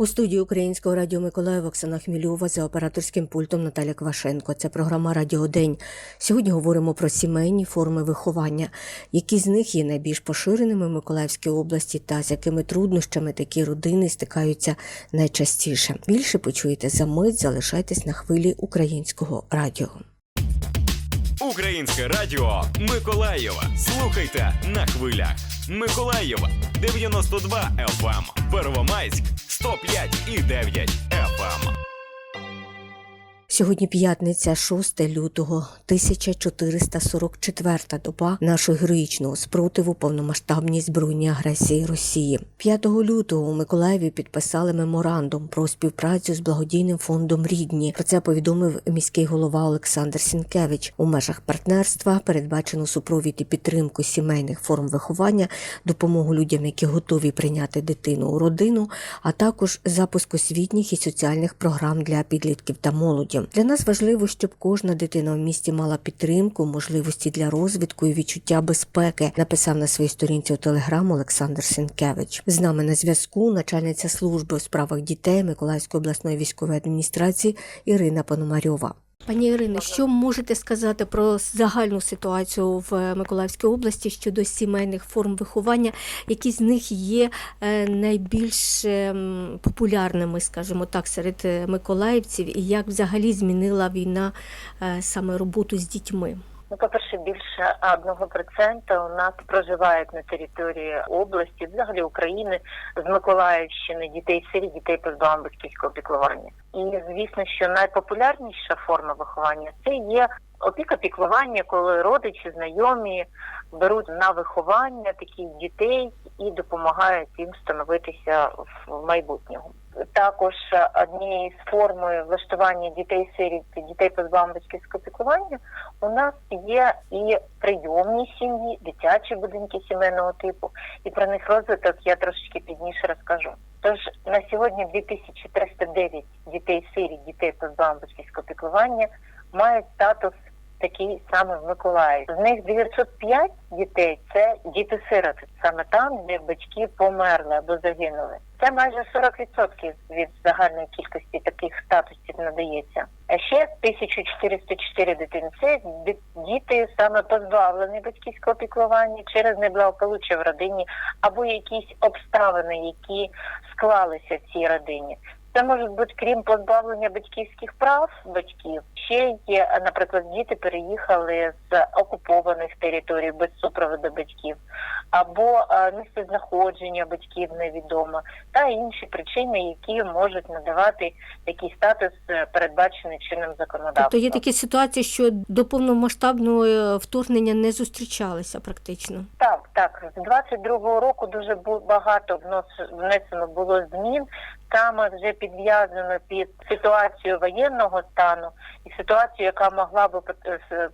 У студії Українського радіо Миколаїв Оксана Хмільова за операторським пультом Наталя Квашенко. Це програма Радіо День. Сьогодні говоримо про сімейні форми виховання, які з них є найбільш поширеними в Миколаївській області та з якими труднощами такі родини стикаються найчастіше. Більше почуєте за мить. Залишайтесь на хвилі українського радіо. Українське радіо Миколаєва. Слухайте на хвилях. Миколаєва 92 FM. Первомайськ 105 і 9 FM. Сьогодні п'ятниця, 6 лютого, 1444 доба нашого героїчного спротиву повномасштабній збройній агресії Росії. 5 лютого у Миколаєві підписали меморандум про співпрацю з благодійним фондом Рідні. Про це повідомив міський голова Олександр Сінкевич. У межах партнерства передбачено супровід і підтримку сімейних форм виховання, допомогу людям, які готові прийняти дитину у родину, а також запуск освітніх і соціальних програм для підлітків та молоді. Для нас важливо, щоб кожна дитина в місті мала підтримку, можливості для розвитку і відчуття безпеки, написав на своїй сторінці у телеграм Олександр Сенкевич. З нами на зв'язку начальниця служби у справах дітей Миколаївської обласної військової адміністрації Ірина Пономарьова. Пані Ірино, що можете сказати про загальну ситуацію в Миколаївській області щодо сімейних форм виховання, які з них є е, найбільш ем, популярними, скажімо так, серед е, миколаївців, і як взагалі змінила війна е, саме роботу з дітьми? Ну, по-перше, більше одного процента у нас проживають на території області, взагалі України, з Миколаївщини, дітей сирі, дітей позбавлених батьківського піклування. І звісно, що найпопулярніша форма виховання це є опіка піклування, коли родичі, знайомі беруть на виховання таких дітей і допомагають їм становитися в майбутньому. Також однією з формою влаштування дітей сиріт дітей позбавлених батьківського піклування у нас є і прийомні сім'ї, дитячі будинки сімейного типу, і про них розвиток я трошечки пізніше розкажу. Тож на сьогодні 2309 дітей сиріт дітей позбавлених батьківського піклування мають статус такий саме в Миколаїві. З них 905 дітей це діти-сироти, саме там, де батьки померли або загинули. Це майже 40% від загальної кількості таких статусів надається. А ще 1404 дитини це діти саме позбавлені батьківського піклування через неблагополуччя в родині або якісь обставини, які склалися в цій родині. Це можуть бути крім позбавлення батьківських прав батьків. Ще є, наприклад, діти переїхали з окупованих територій без супроводу батьків, або місце знаходження батьків невідомо, та інші причини, які можуть надавати такий статус, е, передбачений чинним законодавством. Тобто є такі ситуації, що до повномасштабного е, вторгнення не зустрічалися практично. Так, так з 22-го року дуже багато внесено було змін. Саме вже підв'язано під ситуацію воєнного стану і ситуацію, яка могла би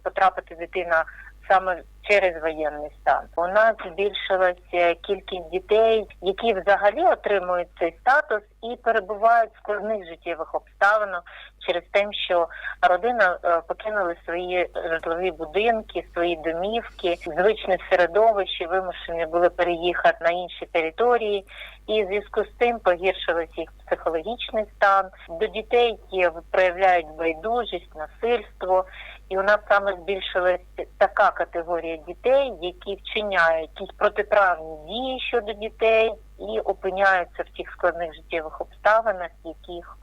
потрапити дитина саме через воєнний стан. У нас збільшилася кількість дітей, які взагалі отримують цей статус і перебувають в складних життєвих обставинах через те, що родина е, покинули свої житлові будинки, свої домівки, звичне середовище, вимушені були переїхати на інші території, і в зв'язку з цим погіршилось їх психологічний стан. До дітей проявляють байдужість, насильство. І у нас саме збільшилась така категорія дітей, які вчиняють якісь протиправні дії щодо дітей і опиняються в тих складних життєвих обставинах, яких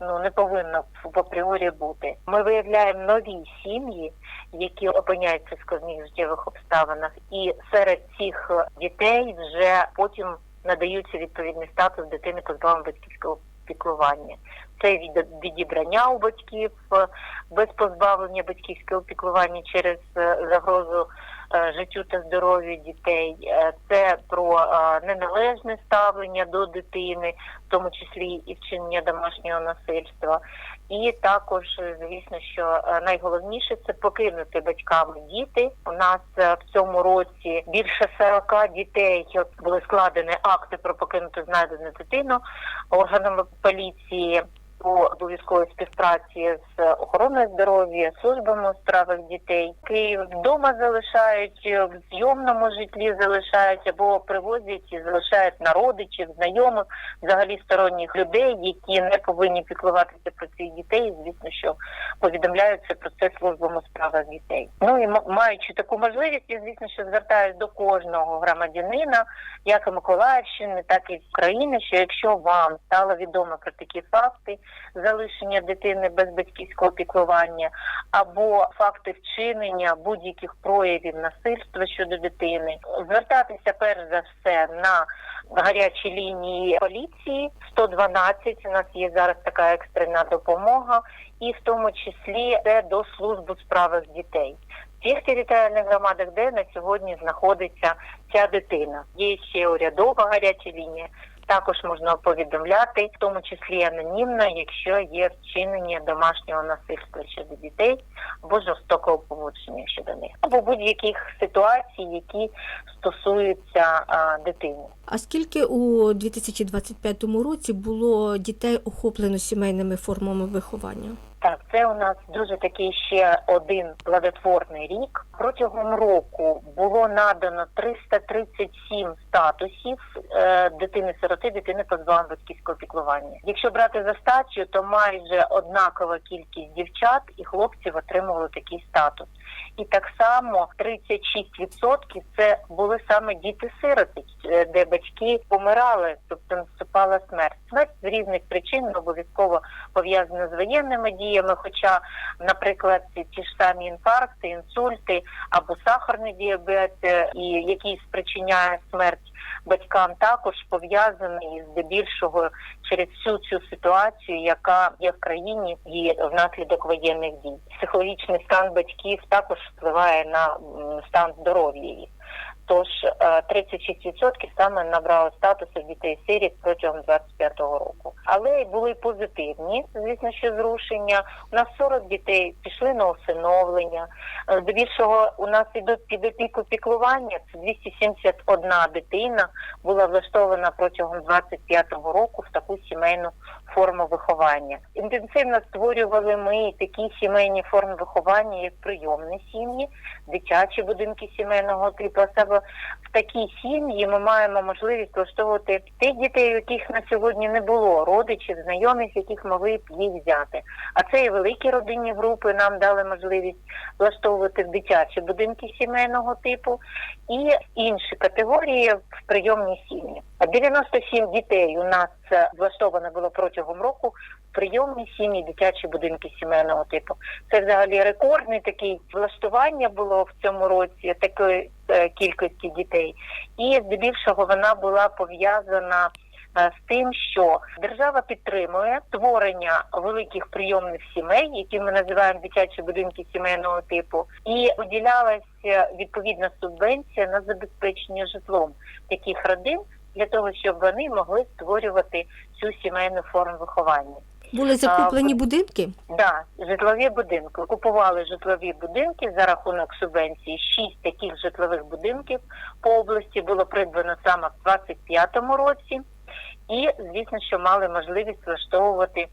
ну не повинно в апріорі бути. Ми виявляємо нові сім'ї, які опиняються в складних життєвих обставинах, і серед цих дітей вже потім надаються відповідний статус дитини позбавлення батьківського піклування. Це від відібрання у батьків без позбавлення батьківського піклування через е, загрозу е, життю та здоров'ю дітей, е, це про неналежне ставлення до дитини, в тому числі і вчинення домашнього насильства. І також, звісно, що найголовніше це покинути батьками діти. У нас в цьому році більше 40 дітей були складені акти про покинуту знайдену дитину органами поліції. По обов'язковій співпраці з охороною здоров'я, службами у справах дітей. Київ вдома залишають в зйомному житлі, залишають або привозять і залишають на родичів, знайомих, взагалі сторонніх людей, які не повинні піклуватися про цих дітей. І, Звісно, що повідомляються про це службам у справах дітей. Ну і маючи таку можливість, я звісно, що звертаюся до кожного громадянина, як і Миколаївщини, так і України, що якщо вам стало відомо про такі факти залишення дитини без батьківського піклування або факти вчинення будь-яких проявів насильства щодо дитини, звертатися перш за все на гарячі лінії поліції 112, У нас є зараз така екстрена допомога, і в тому числі це до служби справах дітей. В тих територіальних громадах, де на сьогодні знаходиться ця дитина. Є ще урядова гаряча лінія. Також можна повідомляти, в тому числі анонімно, якщо є вчинення домашнього насильства щодо дітей або жорстокого поводження щодо них, або будь-яких ситуацій, які стосуються а, дитини. А скільки у 2025 році було дітей охоплено сімейними формами виховання? Так, це у нас дуже такий ще один плодотворний рік. Протягом року було надано 337 статусів е, дитини-сироти, дитини позбавлення батьківського піклування. Якщо брати за статтю, то майже однакова кількість дівчат і хлопців отримували такий статус. І так само 36% це були саме діти-сироти, е, де батьки помирали, тобто наступала смерть. Смерть з різних причин обов'язково пов'язана з воєнними діями. Хоча, наприклад, ті ж самі інфаркти, інсульти або сахарний діабет, е, і який спричиняє смерть батькам, також пов'язаний здебільшого через всю цю ситуацію, яка є в країні і внаслідок воєнних дій. Психологічний стан батьків також впливає на стан здоров'я їх. Тож е, 36% саме набрали статусу дітей сиріт протягом 25-го року. Але були позитивні, звісно, що зрушення. У нас 40 дітей пішли на усиновлення. Е, Здебільшого у нас ідуть під опіку піклування. Це 271 дитина була влаштована протягом 25-го року в таку сімейну форму виховання. Інтенсивно створювали ми такі сімейні форми виховання, як прийомні сім'ї, дитячі будинки сімейного типу. А В такій сім'ї ми маємо можливість влаштовувати тих дітей, яких на сьогодні не було родичів, знайомих, яких могли б їх взяти. А це і великі родинні групи нам дали можливість влаштовувати дитячі будинки сімейного типу і інші категорії в прийомні сім'ї. 97 дітей у нас е, влаштовано було протягом року прийомні сім'ї, дитячі будинки сімейного типу. Це взагалі рекордне таке влаштування було в цьому році такої е, кількості дітей, і здебільшого вона була пов'язана. е, З тим, що держава підтримує створення великих прийомних сімей, які ми називаємо дитячі будинки сімейного типу, і виділялася відповідна субвенція на забезпечення житлом таких родин для того, щоб вони могли створювати цю сімейну форму виховання. Були закуплені А, будинки? Да, житлові будинки. Купували житлові будинки за рахунок субвенції. Шість таких житлових будинків по області було придбано саме в 25-му році. І, звісно, що мали можливість влаштовувати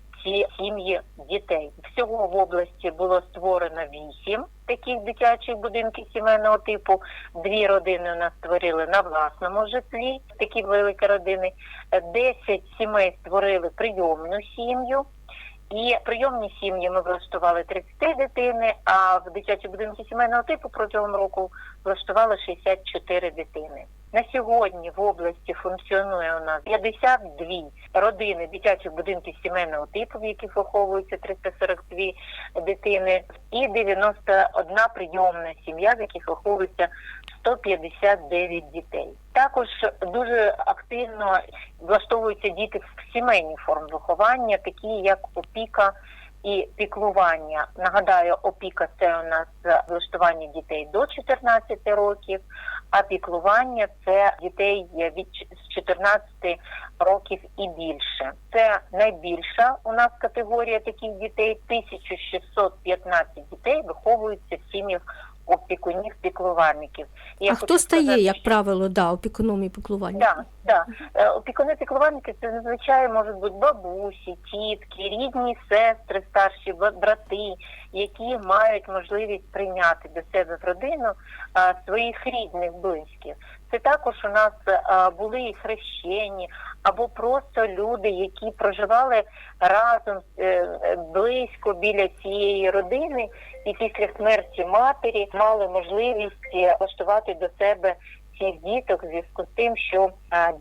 сім'ї дітей. Всього в області було створено вісім таких дитячих будинків сімейного типу. Дві родини у нас створили на власному житлі, такі великі родини. Десять сімей створили прийомну сім'ю. І прийомні сім'ї ми влаштували 33 дитини, а в дитячі будинки сімейного типу протягом року влаштували 64 дитини. На сьогодні в області функціонує у нас 52 родини дитячих будинків сімейного типу, в яких виховуються 342 дитини, і 91 прийомна сім'я, в яких виховується 159 дітей. Також дуже активно влаштовуються діти в сімейні форми виховання, такі як опіка і піклування. Нагадаю, опіка це у нас влаштування дітей до 14 років, а піклування це дітей від ч- 14 років і більше. Це найбільша у нас категорія таких дітей. 1615 дітей виховуються в сім'ях опікунів, піклувальників. І я а хто стає, сказати, як правило, да, опікуном і піклувальником? Да, да. Е, Опікуни піклувальники це зазвичай можуть бути бабусі, тітки, рідні сестри, старші бра- брати, які мають можливість прийняти до себе в родину своїх рідних близьких. Це також у нас були і хрещені, або просто люди, які проживали разом е, е, близько біля цієї родини, і після смерті матері мали можливість е, влаштувати до себе цих діток в зв'язку з тим, що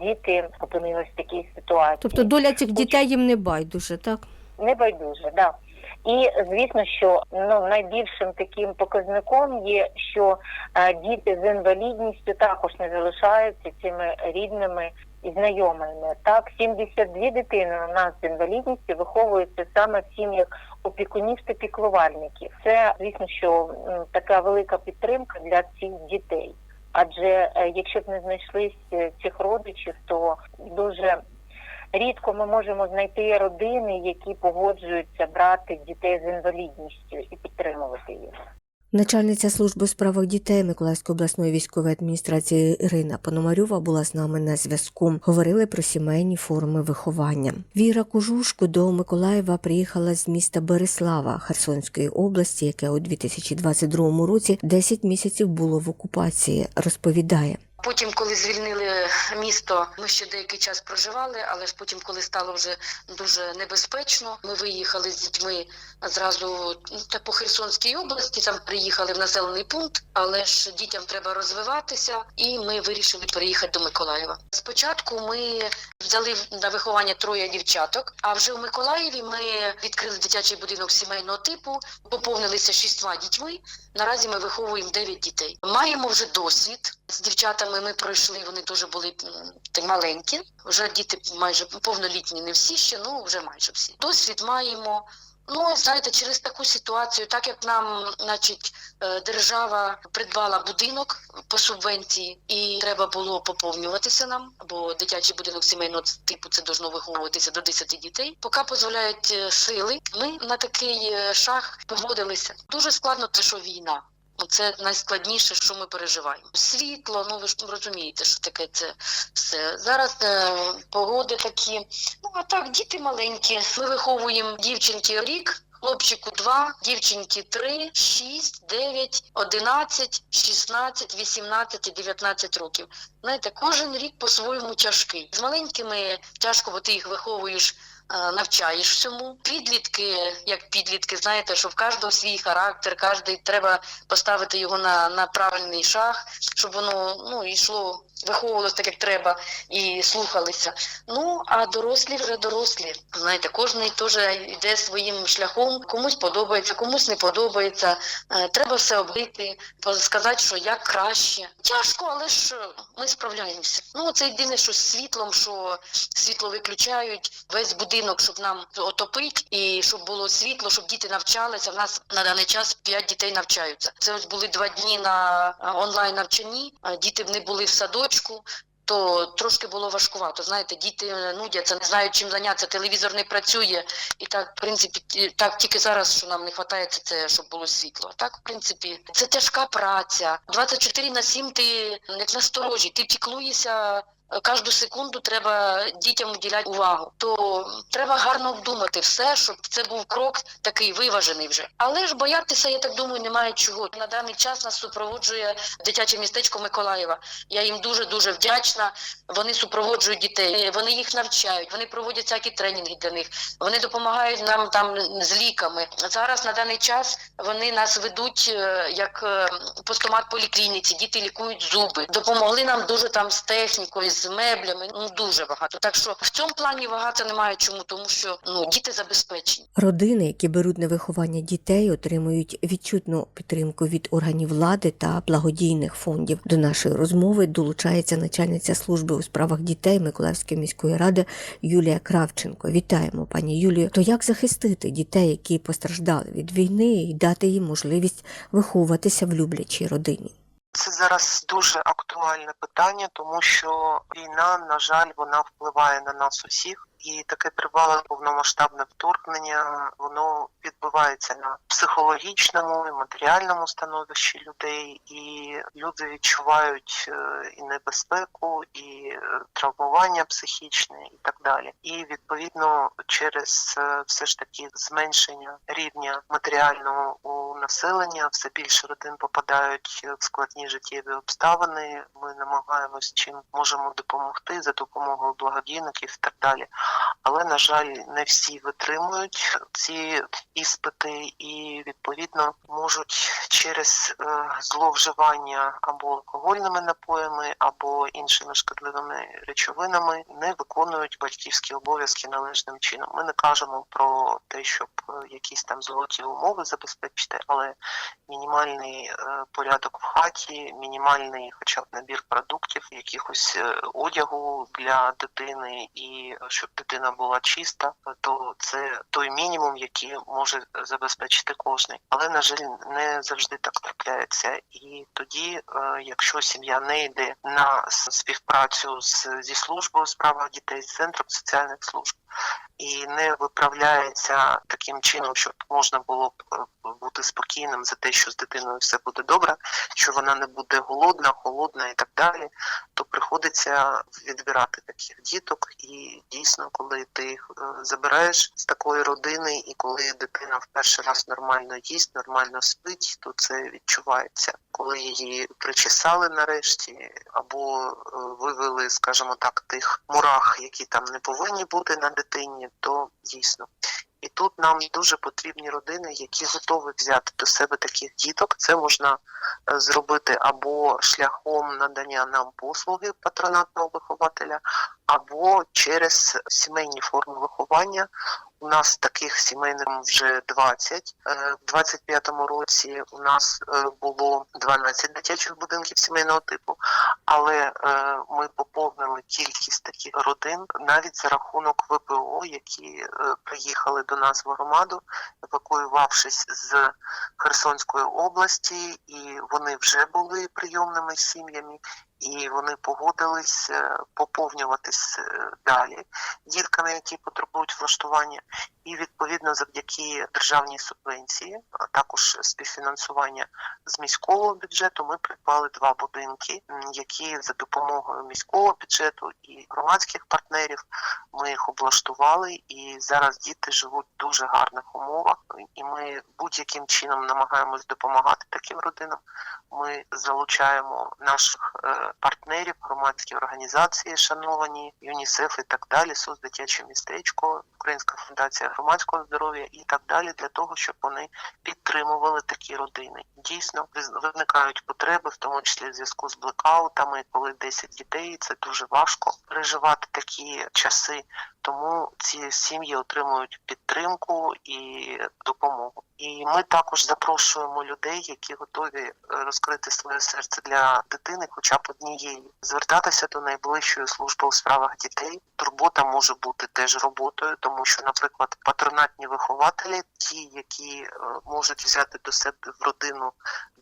діти опинились в такій ситуації. Тобто доля цих дітей їм не байдуже, так? Не байдуже, да. І звісно, що ну найбільшим таким показником є, що е, діти з інвалідністю також не залишаються цими рідними і знайомими. Так, 72 дитини у нас з інвалідністю виховуються саме в сім'ях опікунів та піклувальників. Це звісно, що м, така велика підтримка для цих дітей. Адже е, якщо б не знайшлись е, цих родичів, то дуже Рідко ми можемо знайти родини, які погоджуються брати дітей з інвалідністю і підтримувати їх. Начальниця служби справах дітей Миколаївської обласної військової адміністрації Ірина Пономарьова була з нами на зв'язку. Говорили про сімейні форми виховання. Віра Кужушко до Миколаєва приїхала з міста Береслава Херсонської області, яке у 2022 році 10 місяців було в окупації. Розповідає. Потім, коли звільнили місто, ми ще деякий час проживали, але ж потім, коли стало вже дуже небезпечно, ми виїхали з дітьми зразу ну, та по Херсонській області. Там приїхали в населений пункт, але ж дітям треба розвиватися, і ми вирішили переїхати до Миколаєва. Спочатку ми взяли на виховання троє дівчаток. А вже в Миколаєві ми відкрили дитячий будинок сімейного типу, поповнилися шістьма дітьми. Наразі ми виховуємо 9 дітей. Маємо вже досвід. З дівчатами ми пройшли, вони теж були маленькі. Вже діти майже повнолітні, не всі ще, ну вже майже всі. Досвід маємо. Ну, знаєте, через таку ситуацію, так як нам, значить, е, держава придбала будинок по субвенції, і треба було поповнюватися нам, бо дитячий будинок сімейного типу це должно виховуватися до 10 дітей. Поки дозволяють е, сили, ми на такий е, шаг погодилися. Дуже складно, те, що війна. Це найскладніше, що ми переживаємо. Світло, ну ви ж розумієте, що таке це все. Зараз е, погоди такі. Ну а так, діти маленькі. Ми виховуємо дівчинки рік. Хлопчику 2, дівчинки 3, 6, 9, 11, 16, 18 і 19 років. Знаєте, кожен рік по-своєму тяжкий. З маленькими тяжко, бо ти їх виховуєш навчаєш всьому. Підлітки, як підлітки, знаєте, що в кожного свій характер, кожен треба поставити його на, на правильний шаг, щоб воно ну, йшло, виховувалося так, як треба, і слухалися. Ну, а дорослі вже дорослі. Знаєте, кожен теж йде своїм шляхом, комусь подобається, комусь не подобається. Е, Треба все обрити, сказати, що як краще. Тяжко, але ж е, ми справляємося. Ну, це єдине, що з світлом, що світло виключають, весь будинок, щоб нам отопити, і щоб було світло, щоб діти навчалися. В нас на даний час 5 дітей навчаються. Це ось були два дні на онлайн навчанні. а Діти не були в садочку. То трошки було важкувато. Знаєте, діти нудяться, не знають чим зайнятися, телевізор не працює. І так, в принципі, так тільки зараз, що нам не вистачає, це, це щоб було світло. Так, в принципі, це тяжка праця. 24 на 7 ти як насторожі, ти піклуєшся. Кожну секунду треба дітям уділяти увагу. То треба гарно обдумати все, щоб це був крок такий виважений вже. Але ж боятися, я так думаю, немає чого. На даний час нас супроводжує дитяче містечко Миколаєва. Я їм дуже дуже вдячна. Вони супроводжують дітей, вони їх навчають, вони проводять всякі тренінги для них. Вони допомагають нам там з ліками. Зараз на даний час вони нас ведуть е, як е, постомат поліклініці. Діти лікують зуби. Допомогли нам дуже там з технікою, з меблями. Ну дуже багато. Так що в цьому плані вагатися немає чому, тому що ну діти забезпечені. Родини, які беруть на виховання дітей, отримують відчутну підтримку від органів влади та благодійних фондів. До нашої розмови долучається начальниця служби у справах дітей Миколаївської міської ради Юлія Кравченко. Вітаємо, пані Юлію. То як захистити дітей, які постраждали від війни, і дати їм можливість виховуватися в люблячій родині? Це зараз дуже актуальне питання, тому що війна, на жаль, вона впливає на нас усіх, і таке тривале повномасштабне вторгнення воно відбувається на психологічному і матеріальному становищі людей, і люди відчувають е, і небезпеку, і е, травмування психічне, і так далі. І відповідно через е, все ж таки зменшення рівня матеріального у населення, все більше родин попадають в складні життєві обставини. Ми намагаємось чим можемо допомогти за допомогою благодійників і так далі. Але на жаль, не всі витримують ці іспити і відповідно можуть через е, зловживання або алкогольними напоями, або іншими шкідливими речовинами не виконують батьківські обов'язки належним чином. Ми не кажемо про те, щоб е, якісь там золоті умови забезпечити, але мінімальний е, порядок в хаті, мінімальний, хоча б набір продуктів, якихось е, одягу для дитини, і щоб дитина була чиста, то це той мінімум, який може забезпечити кожний. Але на жаль, не завжди так трапляється. І тоді, е, якщо сім'я не йде на співпрацю з зі службою у справах дітей, з центром соціальних служб. І не виправляється таким чином, щоб можна було б е, бути спокійним за те, що з дитиною все буде добре, що вона не буде голодна, холодна і так далі, то приходиться відбирати таких діток. І дійсно, коли ти їх е, забираєш з такої родини, і коли дитина в перший раз нормально їсть, нормально спить, то це відчувається. Коли її причесали нарешті, або е, вивели, скажімо так, тих мурах, які там не повинні бути на дитині, то дійсно. І тут нам дуже потрібні родини, які готові взяти до себе таких діток. Це можна е, зробити або шляхом надання нам послуги патронатного вихователя, або через сімейні форми виховання. У нас таких сімейних вже 20. Е, В 25-му році у нас е, було 12 дитячих будинків сімейного типу, але е, ми поповнили кількість таких родин навіть за рахунок ВПО, які приїхали до нас в громаду, евакуювавшись з Херсонської області, і вони вже були прийомними сім'ями, і вони погодились е, поповнюватись е, далі дітками, які потребують влаштування, і відповідно завдяки державній субвенції, а також співфінансування з міського бюджету, ми придбали два будинки, які за допомогою міського бюджету і громадських партнерів ми їх облаштували, і зараз діти живуть в дуже гарних умовах. І ми будь-яким чином намагаємось допомагати таким родинам. Ми залучаємо наших е, партнерів, громадські організації, шановані ЮНІСЕФ і так далі, СОС дитяче містечко, Українська фундація громадського здоров'я і так далі, для того, щоб вони підтримували такі родини. Дійсно, виникають потреби, в тому числі в зв'язку з блекаутами, коли 10 дітей це дуже важко переживати такі часи. Тому ці сім'ї отримують підтримку і допомогу. І ми також запрошуємо людей, які готові е, розкрити своє серце для дитини, хоча б однієї, звертатися до найближчої служби у справах дітей. Турбота може бути теж роботою, тому що, наприклад, патронатні вихователі, ті, які е, можуть взяти до себе в родину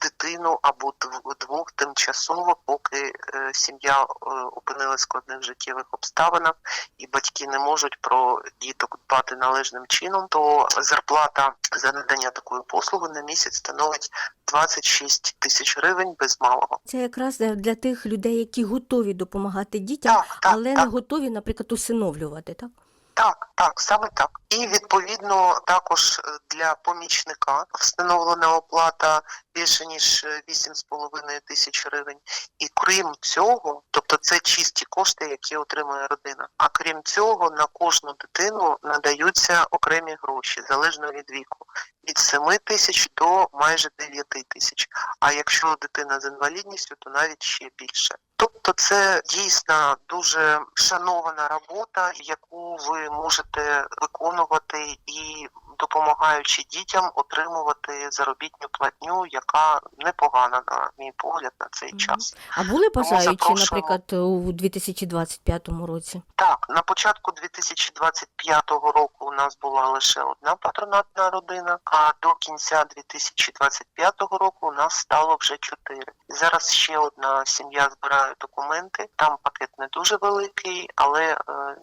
дитину або дв- двох тимчасово, поки е, сім'я е, опинилась в складних життєвих обставинах, і батьки не можуть про діток дбати належним чином, то зарплата за надання такої послуги на місяць становить 26 тисяч гривень без малого. Це якраз для тих людей, які готові допомагати дітям, Так, так, але так. не готові, наприклад, усиновлювати, так? Так, так, саме так. І відповідно також е, для помічника встановлена оплата більше ніж е, 8,5 тисяч гривень. І крім цього, тобто це чисті кошти, які отримує родина. А крім цього, на кожну дитину надаються окремі гроші залежно від віку від 7 тисяч до майже 9 тисяч. А якщо дитина з інвалідністю, то навіть ще більше. Тобто це дійсно дуже шанована робота, яку ви можете виконувати і допомагаючи дітям отримувати заробітну платню, яка непогана, на мій погляд, на цей час. А були бажаючі, наприклад, у 2025 році? Так, на початку 2025 року у нас була лише одна патронатна родина, а до кінця 2025 року у нас стало вже чотири. Зараз ще одна сім'я збирає документи. Там пакет не дуже великий, але е,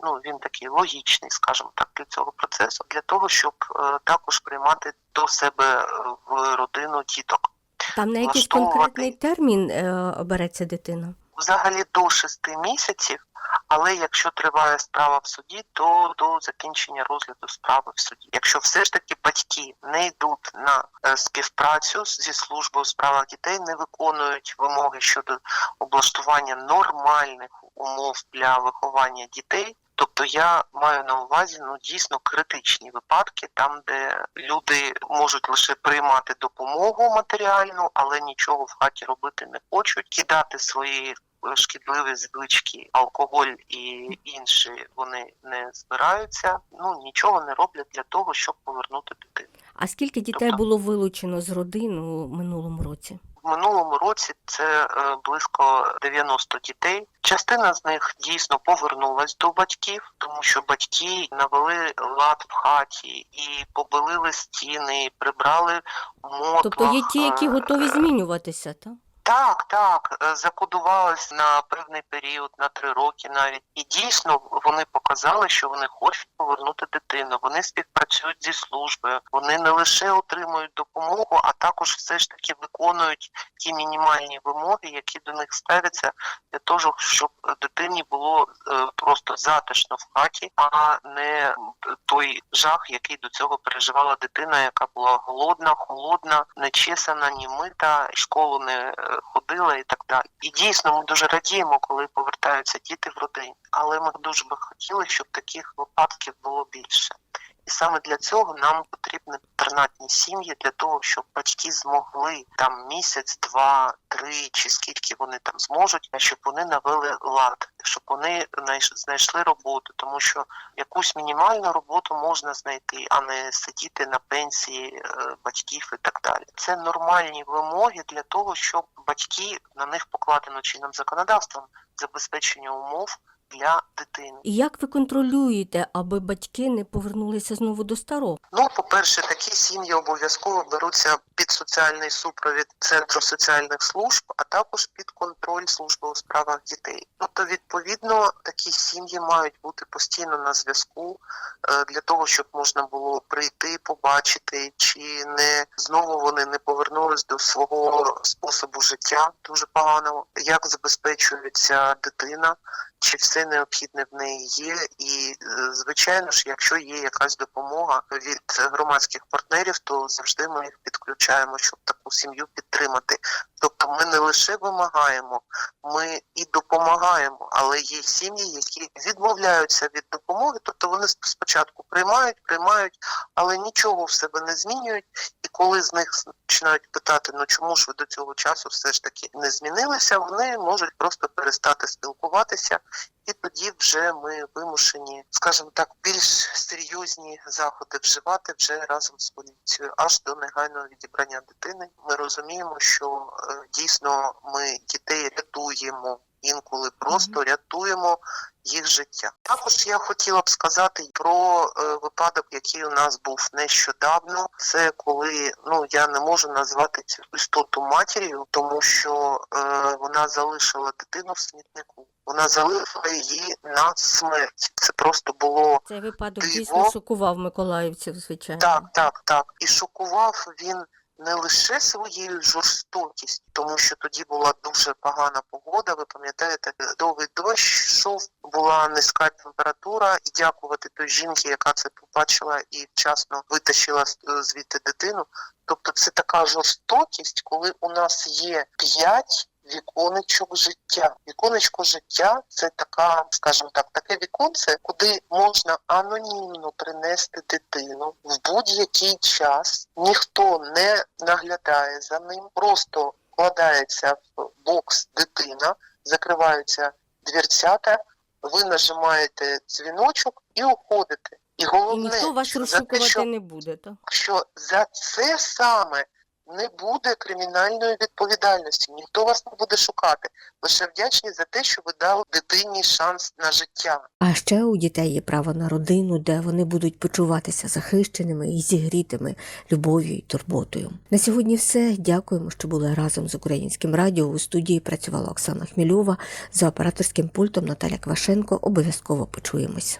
ну він такий логічний, скажімо так, для цього процесу, для того, щоб е, також приймати до себе е, в родину діток. Там на якийсь конкретний термін е, береться дитина? взагалі до 6 місяців, але якщо триває справа в суді, то до закінчення розгляду справи в суді. Якщо все ж таки батьки не йдуть на е, співпрацю зі службою у справах дітей, не виконують вимоги щодо облаштування нормальних умов для виховання дітей. Тобто я маю на увазі ну дійсно критичні випадки, там де люди можуть лише приймати допомогу матеріальну, але нічого в хаті робити не хочуть, кидати свої е, шкідливі звички, алкоголь і інші вони не збираються. Ну нічого не роблять для того, щоб повернути дитину. А скільки дітей Тобто- було вилучено з родин у минулому році? В минулому році це е, близько 90 дітей. Частина з них дійсно повернулась до батьків, тому що батьки навели лад в хаті і побелили стіни, прибрали мотлах. Тобто є ті, які е, готові змінюватися, так? Так, так, е, закодувались на певний період, на три роки навіть. І дійсно вони показали, що вони хочуть повернути дитину. Вони співпрацюють зі службою. Вони не лише отримують допомогу, а також все ж таки виконують ті мінімальні вимоги, які до них ставляться для того, щоб дитині було е, просто затишно в хаті, а не той жах, який до цього переживала дитина, яка була голодна, холодна, нечесана, ні мита, школу не е, ходила і так далі. І дійсно ми дуже радіємо, коли повертаються діти в родині. Але ми дуже би хотіли, щоб таких випадків було більше. Саме для цього нам потрібні патронатні сім'ї для того, щоб батьки змогли там місяць, два, три чи скільки вони там зможуть, щоб вони навели лад, щоб вони знайшли роботу, тому що якусь мінімальну роботу можна знайти, а не сидіти на пенсії е, батьків і так далі. Це нормальні вимоги для того, щоб батьки на них покладено чинним законодавством забезпечення умов для дитини. І як ви контролюєте, аби батьки не повернулися знову до старого? Ну, по-перше, такі сім'ї обов'язково беруться під соціальний супровід Центру соціальних служб, а також під контроль служби у справах дітей. Тобто, відповідно, такі сім'ї мають бути постійно на зв'язку е, для того, щоб можна було прийти, побачити, чи не знову вони не повернулись до свого способу життя дуже поганого, як забезпечується дитина чи все необхідне в неї є, і е, звичайно ж, якщо є якась допомога від громадських партнерів, то завжди ми їх підключаємо, щоб таку сім'ю підтримати. Тобто, ми не лише вимагаємо, ми і допомагаємо, але є сім'ї, які відмовляються від допомоги, тобто вони спочатку приймають, приймають, але нічого в себе не змінюють. І коли з них починають питати, ну чому ж ви до цього часу все ж таки не змінилися, вони можуть просто перестати спілкуватися, і тоді вже ми вимушені, скажімо так, більш серйозні заходи вживати вже разом з поліцією, аж до негайного відібрання дитини. Ми розуміємо, що е, дійсно ми дітей рятуємо. Інколи просто рятуємо їх життя. Також я хотіла б сказати про е, випадок, який у нас був нещодавно. Це коли ну я не можу назвати цю істоту матір'ю, тому що е, вона залишила дитину в смітнику. Вона залишила її на смерть. Це просто було Цей випадок Диво. дійсно шокував миколаївців, звичайно. так, так, так. І шокував він не лише своєю жорстокістю, тому що тоді була дуже погана погода. Ви пам'ятаєте, довгий дощ йшов, була низька температура, і дякувати той жінці, яка це побачила і вчасно витащила звідти дитину. Тобто, це така жорстокість, коли у нас є п'ять. Віконечок життя. Віконечко життя це така, скажімо так, таке віконце, куди можна анонімно принести дитину в будь-який час. Ніхто не наглядає за ним, просто вкладається в бокс дитина, закриваються дверцята, ви нажимаєте дзвіночок і уходите. І І головне, ніхто вас розшукувати що, не буде, так? що за це саме не буде кримінальної відповідальності. Ніхто вас не буде шукати. Лише вдячні за те, що ви дали дитині шанс на життя. А ще у дітей є право на родину, де вони будуть почуватися захищеними і зігрітими любов'ю і турботою. На сьогодні все. Дякуємо, що були разом з українським радіо. У студії працювала Оксана Хмільова за операторським пультом Наталя Квашенко. Обов'язково почуємось.